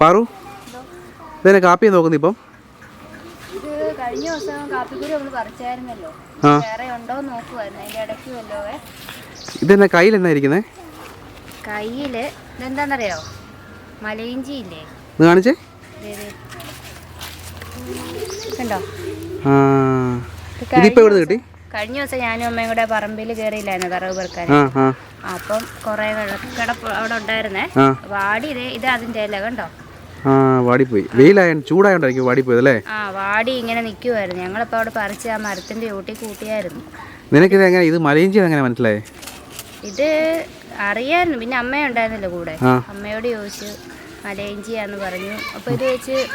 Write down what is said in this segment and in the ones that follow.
പാറു? ഇതന്നെ കാപ്പി നോക്കുന്നു ഇപ്പം? കഴിഞ്ഞ ദിവസം കാപ്പിക്കുരി നമ്മൾ പറിച്ചായിരുന്നല്ലോ. വേറെ ഉണ്ടോ എന്ന് നോക്കുമായിരുന്നു അതിന്റെ ഇടയ്ക്ക് വല്ലോവേ ഇതെന്നെ കയ്യിൽ എന്നാ ഇരിക്കുന്നത് കയ്യിൽ ഇതെന്താന്നറിയോ? മലയിഞ്ചി ഇല്ലേ കാണിച്ചേ. കണ്ടോ? ആ. ഇത് എവിടെ കിട്ടി? കഴിഞ്ഞ ദിവസം ഞാനും അമ്മയും കൂടെ പറമ്പിൽ കയറിയില്ലായിരുന്നു കറവ് പെറുക്കാൻ അപ്പം കൊറേ കിടപ്പ് അവിടെ ഉണ്ടായിരുന്നേ. വാടി ഇത് ഇത് അതിന്റെ ഇല കണ്ടോ? ആ വാടിപ്പോയി. വെയിലായ ചൂടായോണ്ടായിരിക്കും വാടിപ്പോയത് അല്ലേ? ആ വാടി ഇങ്ങനെ നിൽക്കുമായിരുന്നു ഞങ്ങളിപ്പോൾ അവിടെ പറിച്ച് ആ മരത്തിന്റെ ഊട്ടി കൂട്ടിയായിരുന്നു. നിനക്കിത് എങ്ങനെ ഇത് മലയിഞ്ചി എങ്ങനെ മനസ്സിലായേ? ഇത് അറിയായിരുന്നു പിന്നെ അമ്മയുണ്ടായിരുന്നല്ലോ കൂടെ. അമ്മയോട് ചോദിച്ചു മലയിഞ്ചിയാന്ന് പറഞ്ഞു. അപ്പോൾ ഇത് വെച്ച്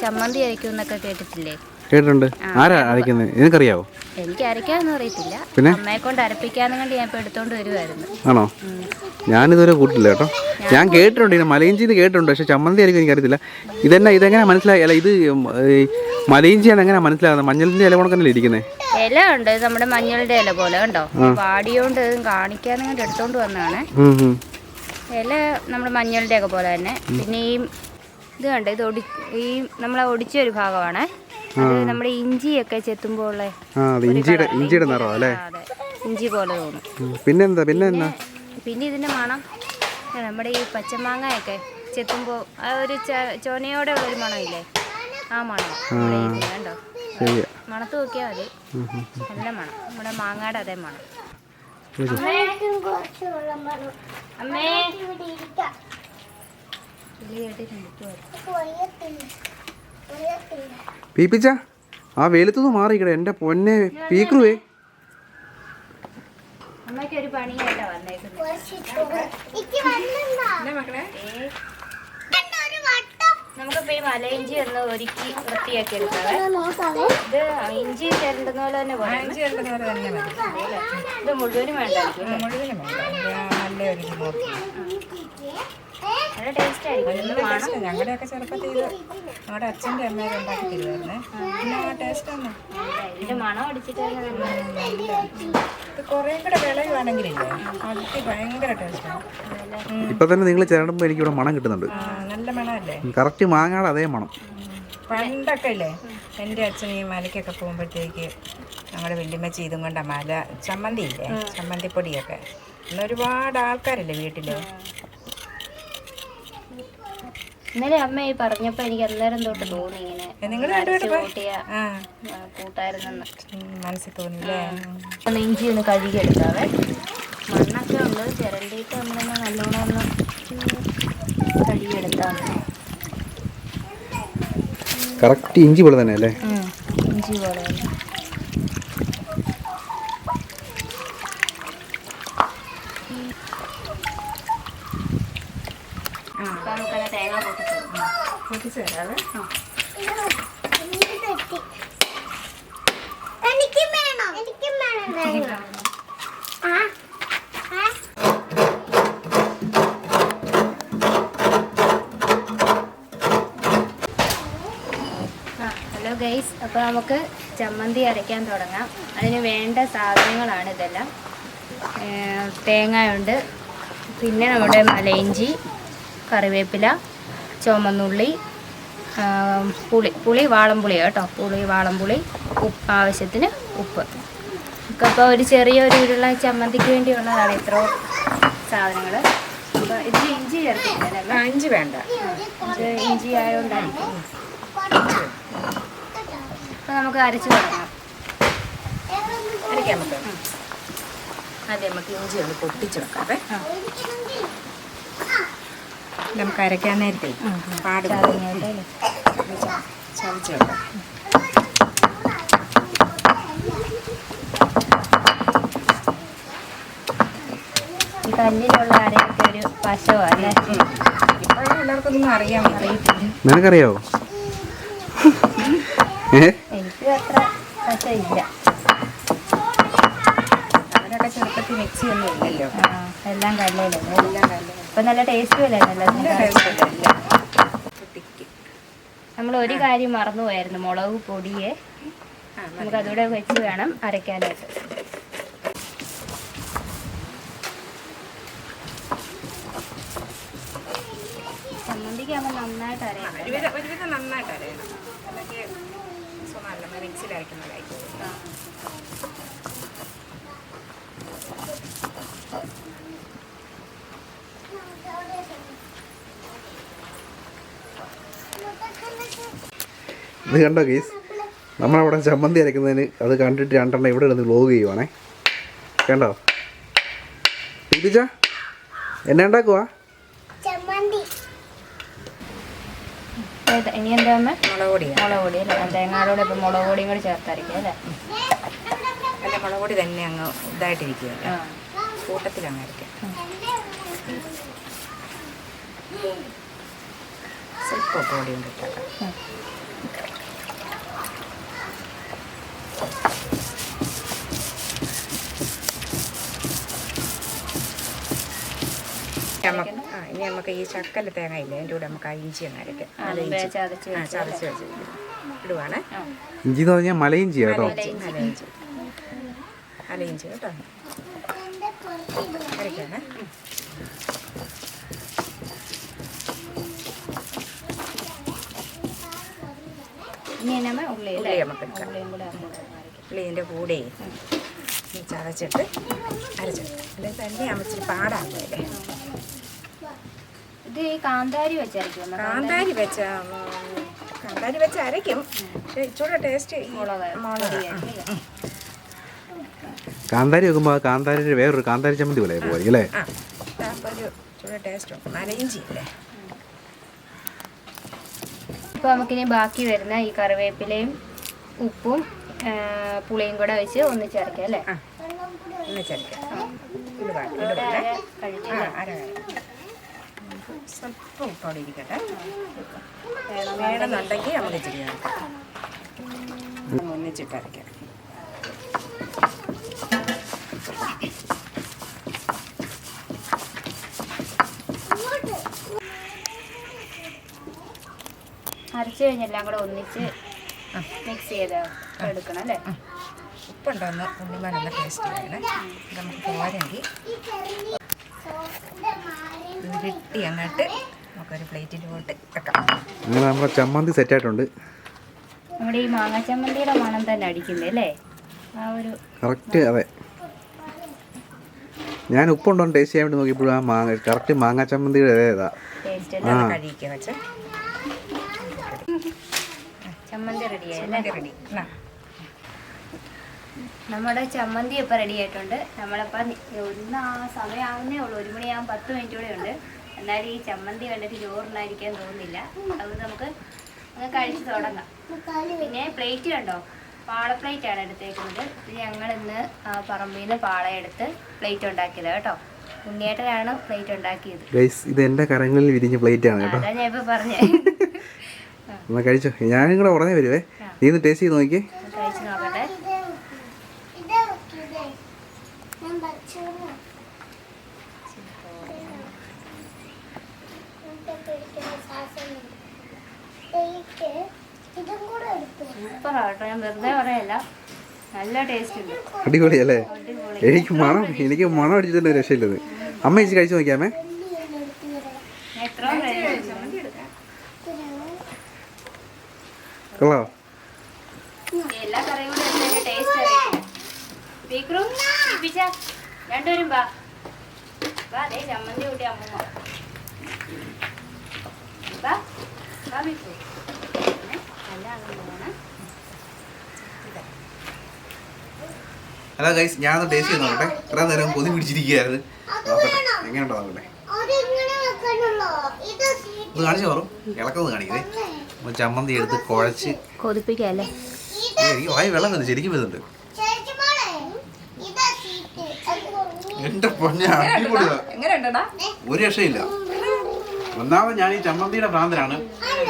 ചമ്മന്തി അരയ്ക്കും എന്നൊക്കെ കേട്ടിട്ടില്ലേ? കേട്ടിട്ടുണ്ട്. ആരാ അരയ്ക്കുന്നത്? നിനക്കറിയാവോ? എനിക്ക് അരയ്ക്കാനൊന്നും അറിയത്തില്ല. പിന്നെ? അമ്മയെ കൊണ്ട് അരപ്പിക്കാന്ന് കണ്ട് ഞാൻ എടുത്തോണ്ട് വരുവായിരുന്നു. ആണോ? ഞാനിതുവരെ കൂട്ടില്ല കേട്ടോ. ഞാൻ കേട്ടിട്ടുണ്ട് ഇതിന് മലയിഞ്ചിന്ന് കേട്ടിട്ടുണ്ട് പക്ഷെ ചമ്മന്തി ആയിരിക്കും എനിക്കറിയത്തില്ല. ഇതെന്നാ ഇതെങ്ങനെ മനസ്സിലായി? അല്ല ഇത് മലയിഞ്ചിയാണ് എങ്ങനെ മനസ്സിലാകുന്നത്? മഞ്ഞളിന്റെ ഇല കൊണ്ടല്ലേ ഇരിക്കുന്നത് ഇല ഉണ്ട് നമ്മുടെ മഞ്ഞളുടെ ഇല പോലെ കണ്ടോ? വാടിയോണ്ട് കാണിക്കാന്ന് കൊണ്ട് എടുത്തോണ്ട് വന്നതാണ്. ഇല നമ്മുടെ മഞ്ഞളുടെ ഒക്കെ പോലെ തന്നെ. പിന്നെ ഈ ഇത് കണ്ടോ? ഇത് ഒടി ഈ നമ്മളെ ഒടിച്ച ഒരു ഭാഗമാണ് നമ്മുടെ ഇഞ്ചിയൊക്കെ ചെത്തുമ്പോൾ ഉള്ള ഇഞ്ചിയുടെ ഇഞ്ചിയുടെ നിറം അല്ലേ? ഇഞ്ചി പോലെ തോന്നും. പിന്നെന്താ? പിന്നെ എന്നാ പിന്നെ ഇതിന്റെ മണം. നമ്മുടെ ഈ പച്ചമാങ്ങയൊക്കെ ചെത്തുമ്പോൾ ആ ഒരു ചോനയോടെ ഉള്ള ഒരു മണമില്ലേ? ആ മണം. കണ്ടോ? ശരിയാ. മണത്ത് നോക്കിയാൽ മതി. നല്ല മണം. നമ്മുടെ മാങ്ങയുടെ അതേ മണം. അമ്മേ. പീപ്പിച്ച ആ വെയിലത്തുനിന്ന് മാറിക്കട എന്റെ പൊന്നെ പീക്രുവേ നമുക്കിപ്പോ ഈ മലയിഞ്ചി ഒന്ന് ഒരുക്കി വൃത്തിയാക്കി എടുക്കാം. ഇത് ഇഞ്ചി ചേരണ്ടുന്ന പോലെ തന്നെ ഇത് മുഴുവനും വേണ്ട. മുഴുവനും വേണ്ട. ഇത് നല്ല ഒരു നല്ല ടേസ്റ്റ് ആയിരിക്കും. ഞങ്ങളുടെയൊക്കെ ചെറുപ്പത്തിൽ ഇത് ഞങ്ങളുടെ അച്ഛന്റെ അമ്മയൊക്കെ ഉണ്ടാക്കി തരുമായിരുന്നേ. പിന്നെ ആ ടേസ്റ്റാണ് മണം അടിച്ചിട്ട് ഇത് കുറേ കൂടെ വിളയുവാണെങ്കിലില്ലേ? ഭയങ്കര ടേസ്റ്റാണ് ഇപ്പൊ തന്നെ നിങ്ങൾ ചേരുമ്പോൾ എനിക്കിവിടെ മണം കിട്ടുന്നുണ്ട്. നല്ല മണമല്ലേ? കറക്റ്റ് മാങ്ങാടെ അതേ മണം. പണ്ടൊക്കെ ഇല്ലേ എന്റെ അച്ഛൻ ഈ മലയ്ക്കൊക്കെ പോകുമ്പോഴത്തേക്ക് ഞങ്ങളുടെ വല്യമ്മച്ചി ഇതും കൊണ്ട മല ചമ്മന്തി ഇല്ലേ ചമ്മന്തിപ്പൊടിയൊക്കെ. ഇന്ന് ഒരുപാട് ആൾക്കാരില്ലേ വീട്ടിൽ ഇന്നലെ അമ്മ ഈ പറഞ്ഞപ്പോ എനിക്ക് അന്നേരം തൊട്ട് തോന്നി ഇങ്ങനെ കൂട്ടായിരുന്നെന്ന്. ഉം, മനസ്സിൽ തോന്നില്ലേ ഒന്ന് ഇഞ്ചി ഒന്ന് കഴുകിയെടുക്കാവേ മണ്ണൊക്കെ ഉണ്ട് ചിരണ്ടിയിട്ട് നമ്മളൊന്ന് നല്ലോണം ഒന്ന് കഴുകിയെടുത്താൽ മതി. കറക്റ്റ് ഇഞ്ചി പോലെ തന്നെ അല്ലേ ഉം. ഇഞ്ചി പോലെ തന്നെ അപ്പൊ നമുക്കത് തേങ്ങ പൊട്ടിച്ചു പൊട്ടിച്ച് ഹലോ ഗൈസ്. അപ്പോൾ നമുക്ക് ചമ്മന്തി അരയ്ക്കാൻ തുടങ്ങാം. അതിന് വേണ്ട സാധനങ്ങളാണ് ഇതെല്ലാം. തേങ്ങയുണ്ട്. പിന്നെ നമ്മുടെ മലയിഞ്ചി കറിവേപ്പില ചുമന്നുള്ളി പുളി പുളി വാളംപുളി കേട്ടോ. പുളി വാളംപുളി ഉപ്പ് ആവശ്യത്തിന് ഉപ്പ്. ഒക്കെ അപ്പോൾ ഒരു ചെറിയൊരു ഉരുള ചമ്മന്തിക്ക് വേണ്ടിയുള്ളതാണ് ഇത്ര സാധനങ്ങൾ അപ്പോൾ ഇതിൽ ഇഞ്ചി ചേർത്തിട്ടില്ല? ആ ഇഞ്ചി വേണ്ട. ഇത് ഇഞ്ചി ആയതുകൊണ്ടായിരിക്കും അപ്പോൾ നമുക്ക് അരച്ച് തുടങ്ങാം അരയ്ക്കാം നമുക്ക്. അതെ നമുക്ക് ഇഞ്ചി ഒന്ന് പൊട്ടിച്ചെടുക്കാം. നമുക്ക് അരയ്ക്കാൻ നേരത്തെ പാട് ചതഞ്ഞിട്ടല്ലേ? ചതച്ച് വെക്കാം ഈ കല്ലിലുള്ള അരയൊക്കെ ഒരു വശമല്ലേ ഇപ്പം എല്ലാവർക്കും അറിയാം അറിയാൻ അറിയത്തില്ല. നിനക്കറിയാവോ എനിക്ക് അത്ര വശമില്ല അവരൊക്കെ ചെറുപ്പത്തിൽ മിക്സി ഒന്നും ഇല്ലല്ലോ എല്ലാം കല്ലേ എല്ലാം നല്ല ഇപ്പൊ നല്ല ടേസ്റ്റും നമ്മൾ ഒരു കാര്യം മറന്നുപോയായിരുന്നു മുളക് പൊടിയെ. നമുക്ക് അതുകൂടെ വെച്ച് വേണം അരയ്ക്കാനായിട്ട്. ചമ്മന്തിക്ക് ആകുമ്പോൾ നന്നായിട്ട് അരയാണ് നന്നായിട്ട് അരയണം. മിക്സിയിൽ അരയ്ക്കുന്നതായിരിക്കും. ഇത് കണ്ടോ കേസ് നമ്മളവിടെ ചമ്മന്തി അരയ്ക്കുന്നതിന് അത് കണ്ടിട്ട് രണ്ടെണ്ണം ഇവിടെ ഇരുന്ന് വ്ലോഗ് ചെയ്യുവാണേ. കണ്ടോ? ടീച്ച എന്നെ ഏത് ഇനി എന്താ അമ്മ? മുളക് പൊടിയാണ് മുളക് പൊടി അല്ലേ? തേങ്ങാടോടെ ഇപ്പം മുളക് പൊടിയും കൂടി ചേർത്തായിരിക്കും അല്ലേ? അല്ല മുളക് പൊടി തന്നെ അങ്ങ് ഇതായിട്ടിരിക്കുക അരയ്ക്കാം. സ്വല്പം ഉപ്പ് പൊടി ഇട്ടേക്കാം നമുക്ക് ആ ഇനി നമുക്ക് ഈ ചക്കല തേങ്ങ ഇല്ലേ എന്റെ കൂടെ നമുക്ക് ആ ഇഞ്ചി അങ്ങ് അരക്കാം ആ, ഇഞ്ചി. ആ ചതച്ച് വെച്ച് ഇടുവാണ്. മലയിഞ്ചി ഇഞ്ചി എന്ന് പറഞ്ഞാൽ മലയും ചെയ്യാം കേട്ടോ? മലയിഞ്ചി കേട്ടോ. ഇനി നമ്മൾ ഉള്ളി നമുക്ക് എടുക്കാം. ഉള്ളിന്റെ കൂടെ ചതച്ചിട്ട് അരച്ചെടുക്കാം അല്ലെങ്കിൽ തന്നെ അമ്മച്ചിരി പാടാകുമല്ലേ ഇത് കാന്താരി വെച്ചായിരിക്കും കാന്താരി വെച്ച കാന്താരി വെച്ച് അരയ്ക്കും. പക്ഷെ ഇച്ചൂടെ ടേസ്റ്റ് മുളക് മുളക്. കാന്താരി വെക്കുമ്പോൾ കാന്താരിന്റെ വേറൊരു കാന്താരി ചമ്മന്തി പോലെ പോയി അല്ലേ ടേസ്റ്റ് ഉണ്ട് നല്ല ഇപ്പോൾ നമുക്കിനി ബാക്കി വരുന്ന ഈ കറിവേപ്പിലയും ഉപ്പും പുളിയും കൂടെ വെച്ച് ഒന്നിച്ചടക്കാം അല്ലേ? ഒന്ന്. സ്വല്പം ഉപ്പോടെ ഇരിക്കട്ടെ. വേണം വേണമെന്നുണ്ടെങ്കിൽ നമുക്ക് ഇച്ചിരി ചേർക്കാം അരച്ച് കഴിഞ്ഞെല്ലാം കൂടെ ഒന്നിച്ച് മിക്സ് ചെയ്ത് എടുക്കണം അല്ലേ? ഉപ്പുണ്ടോന്ന് ഉണ്ണിമാനൊന്ന് ടേസ്റ്റ് ആയിരുന്നു ഇത് നമുക്ക് പോരെങ്കിൽ കിട്ടി അങ്ങോട്ട് നമുക്കൊരു പ്ലേറ്റിലോട്ട് വെക്കാം. നമ്മുടെ ചമ്മന്തി സെറ്റ് ആയിട്ടുണ്ട്. നമ്മുടെ ഈ മാങ്ങ ചമ്മന്തിയുടെ മണം തന്നെ അടിക്കുന്നത് അല്ലേ? ആ ഒരു കറക്റ്റ് അതെ. ഞാൻ ഉപ്പുണ്ടോ ടേസ്റ്റ് ചെയ്യാൻ വേണ്ടി നോക്കിയപ്പോഴും ആ മാങ്ങ കറക്റ്റ് മാങ്ങ ചമ്മന്തിയുടെ ഏതാ ടേസ്റ്റ് ആ. കഴിക്കുക വെച്ച്. ചമ്മന്തി റെഡിയായി റെഡി എന്നാ നമ്മുടെ ചമ്മന്തി ഇപ്പം റെഡി ആയിട്ടുണ്ട്. നമ്മളിപ്പം ഒന്ന് ആ സമയമാവുന്നേ ഉള്ളൂ. ഒരു മണിയാകുമ്പോൾ പത്ത് മിനിറ്റ് കൂടെ ഉണ്ട്. എന്നാലും ഈ ചമ്മന്തി കണ്ടിട്ട് ചോറുണ്ടായിരിക്കാൻ തോന്നുന്നില്ല. അതുകൊണ്ട് നമുക്ക് അങ്ങ് കഴിച്ച് തുടങ്ങാം. പിന്നെ പ്ലേറ്റ് കണ്ടോ? പാള പ്ലേറ്റ് ആണ് എടുത്തേക്കുന്നത്. ഇത് ഞങ്ങൾ ഇന്ന് പറമ്പിൽ നിന്ന് പാളയെടുത്ത് പ്ലേറ്റ് ഉണ്ടാക്കിയത് കേട്ടോ. ഉണ്ണിയേട്ടനാണ് പ്ലേറ്റ് ഉണ്ടാക്കിയത്. ഇത് എന്റെ കരങ്ങളിൽ വിരിഞ്ഞ പ്ലേറ്റ് ആണ് കേട്ടോ. ഞാൻ ഇപ്പൊ പറഞ്ഞേ. എന്നാൽ കഴിച്ചോ. ഞാനും കൂടെ ഉടനെ വരുവേ. നീ ഒന്ന് ടേസ്റ്റ് ചെയ്ത് നോക്കിയേ. അടിപൊളിയല്ലേ? എനിക്ക് മണം എനിക്ക് മണം അടിച്ചിട്ടുണ്ട് രക്ഷയില്ലത്. അമ്മ ചേച്ചി കഴിച്ചു നോക്കിയാമേ ഞാൻ എത്രയും കഴിച്ചു കൊള്ളോ എല്ലാ കറിയും കൂടെ എടുത്തതിന്റെ ടേസ്റ്റ് അറിയില്ല രണ്ടുപേരും ചമ്മന്തി കൂട്ടി നല്ല ആണെന്ന് ഹലോ ഗൈസ് ഞാൻ ടേസ്റ്റ് ചെയ്ത് നോക്കട്ടെ. ഇത്ര നേരം കൊതി പിടിച്ചിരിക്കുകയായിരുന്നു. നോക്കട്ടെ എങ്ങനെയുണ്ടോ നോക്കട്ടെ. ഇത് ഇത് കാണിച്ചു പറഞ്ഞു ഇളക്കൊന്ന് കാണിക്കേ ചമ്മന്തി എടുത്ത് കുഴച്ച്. കൊതിപ്പിക്കല്ലേ? എനിക്ക് വായി വെള്ളം തന്നെ ശരിക്കും വരുന്നുണ്ട്. എന്റെ പൊന്നെ ഒരു രക്ഷയില്ല. ഒന്നാമത് ഞാൻ ഈ ചമ്മന്തിയുടെ ഭ്രാന്തനാണ്.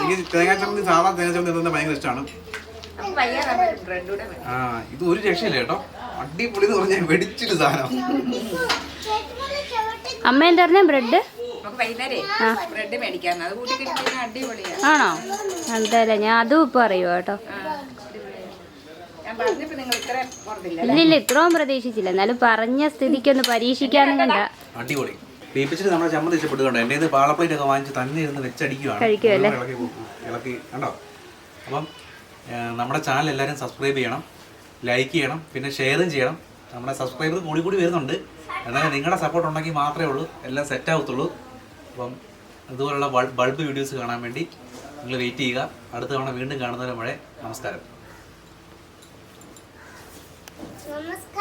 എനിക്ക് തേങ്ങാ ചമ്മന്തി സാധാ തേങ്ങാ ചമ്മന്തി തന്നെ ഭയങ്കര ഇഷ്ടമാണ് ആ ഇത് ഒരു രക്ഷയില്ല കേട്ടോ. അടിപൊളി എന്ന് പറഞ്ഞാൽ വെടിച്ചിട്ട് സാധനം. അമ്മ എന്താ പറഞ്ഞ ബ്രെഡ്? ആണോ? എന്തായാലും ഞാൻ അതും ഇപ്പം അറിയുമോ കേട്ടോ. ഞാൻ പറഞ്ഞപ്പോൾ നിങ്ങൾ ഇത്ര ഓർത്തില്ല ഇല്ല ഇല്ല ഇത്രയും പ്രതീക്ഷിച്ചില്ല. എന്നാലും പറഞ്ഞ സ്ഥിതിക്കൊന്ന് പരീക്ഷിക്കാനും കണ്ട. അടിപൊളി. നമ്മുടെ ചമ്മന്തി ഇഷ്ടപ്പെട്ടുകൊണ്ട് എന്റെ ഇത് പാളപ്ലേറ്റ് ഒക്കെ വാങ്ങിച്ച് തന്നെ ഇരുന്ന് ഇളക്കി കണ്ടോ? അപ്പം നമ്മുടെ ചാനൽ എല്ലാവരും സബ്സ്ക്രൈബ് ചെയ്യണം ലൈക്ക് ചെയ്യണം പിന്നെ ഷെയറും ചെയ്യണം. നമ്മുടെ സബ്സ്ക്രൈബർ കൂടി കൂടി വരുന്നുണ്ട്. എന്നാൽ നിങ്ങളുടെ സപ്പോർട്ട് ഉണ്ടെങ്കിൽ മാത്രമേ ഉള്ളൂ. എല്ലാം സെറ്റ് ആവത്തുള്ളൂ. അപ്പം ഇതുപോലുള്ള ബൾബ് വീഡിയോസ് കാണാൻ വേണ്ടി നിങ്ങൾ വെയിറ്റ് ചെയ്യുക. അടുത്ത തവണ വീണ്ടും കാണുന്നവരെ മഴ. നമസ്കാരം. നമസ്കാരം.